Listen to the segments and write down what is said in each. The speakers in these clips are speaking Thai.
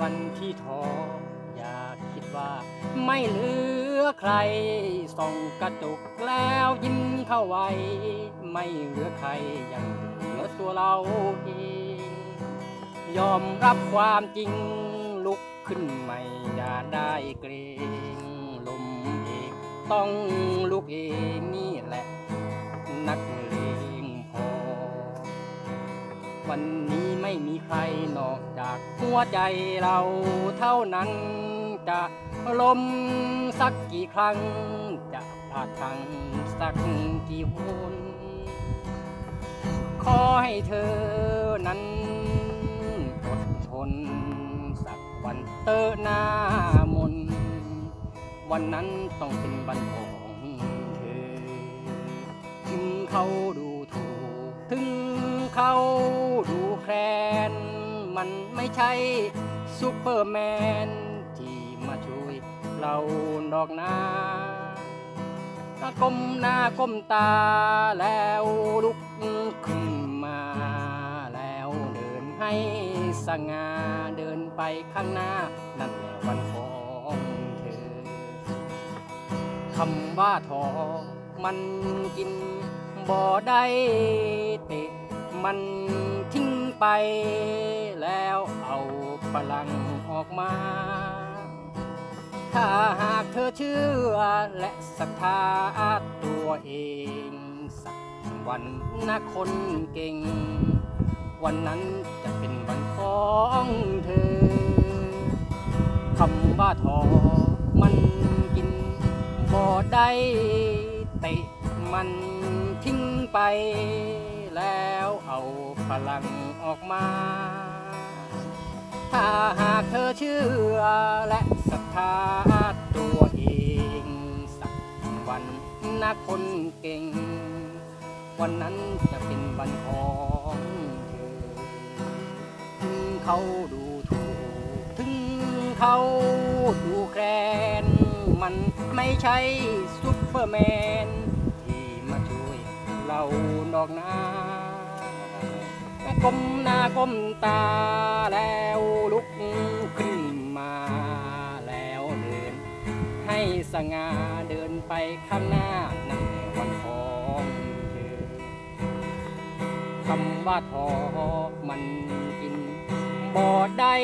วันที่ท้ออย่าคิดว่าไม่เหลือใคร ส่องกระจกแล้วยิ้มเข้าไว้ ไม่เหลือใครยังเหลือตัวเราเอง ยอมรับความจริงลุกขึ้นใหม่อย่าได้เกรงลมเองต้องลุกเองนี่แหละนักเล วันนี้ไม่มีใครนอกจากหัวใจเราเท่านั้นจะล้มสักกี่ครั้ง จะพลาดพังสักกี่หนขอให้เธอนั้นอดทน สักวันเตอหน้ามน วันนั้นต้องเป็นวันของเธอ ถึงเขาดูถูก ถึงเขา มันไม่ใช่ซูเปอร์แมน ที่มาช่วยเราดอกนาก้มหน้าก้มตาแล้วลุกขึ้นมา แล้วเดินให้สง่าเดินไปข้างหน้า นั่นแหละวันของเธอคำว่าทอมันกินบ่ได้เตะมันทิ้งไป เอาพลังออกมา ถ้าหากเธอเชื่อและศรัทธาตัวเอง สักวันนะคนเก่ง วันนั้นจะเป็นวันของเธอคำว่าทอมันกินบ่ได้เตะมันทิ้งไป แล้วเอาพลังออกมา ถ้าหากเธอเชื่อและศรัทธาตัวเองสักวันนะคนเก่ง วันนั้นจะเป็นวันของเธอ ถึงเขาดูถูก ถึงเขาดูแคลน มันไม่ใช่ซุปเปอร์แมน ที่มาช่วยเราดอกนา ก้มหน้าก้มตาแล้วลุกขึ้นมาแล้วเดิน ให้สง่าเดินไปข้างหน้านั่นแหละวันของเธอคำว่าทอมันกินบ่ได้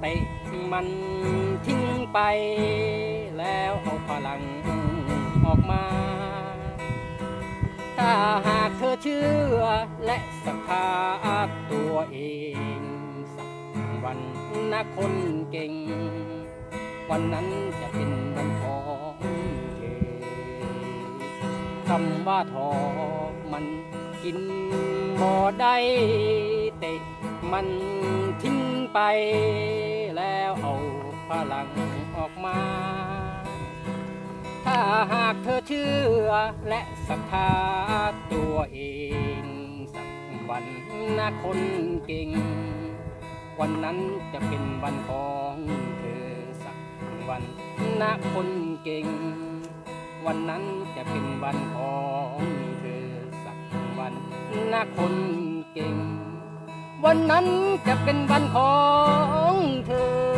เตะมันทิ้งไป แล้วเอาพลังออกมา ถ้าหากเธอเชื่อและ ศรัทธาตัวเอง สักวันนะคนเก่ง วันนั้นจะเป็นวันของเธอคำว่าทอมันกินบ่ได้เตะมันทิ้งไป แล้วเอาพลังออกมา ถ้าหากเธอเชื่อและศรัทธาตัวเอง วันนะคนเก่ง วันนั้นจะเป็นวันของเธอสักวันนะคนเก่ง วันนั้นจะเป็นวันของเธอสักวันนะคนเก่ง วันนั้นจะเป็นวันของเธอ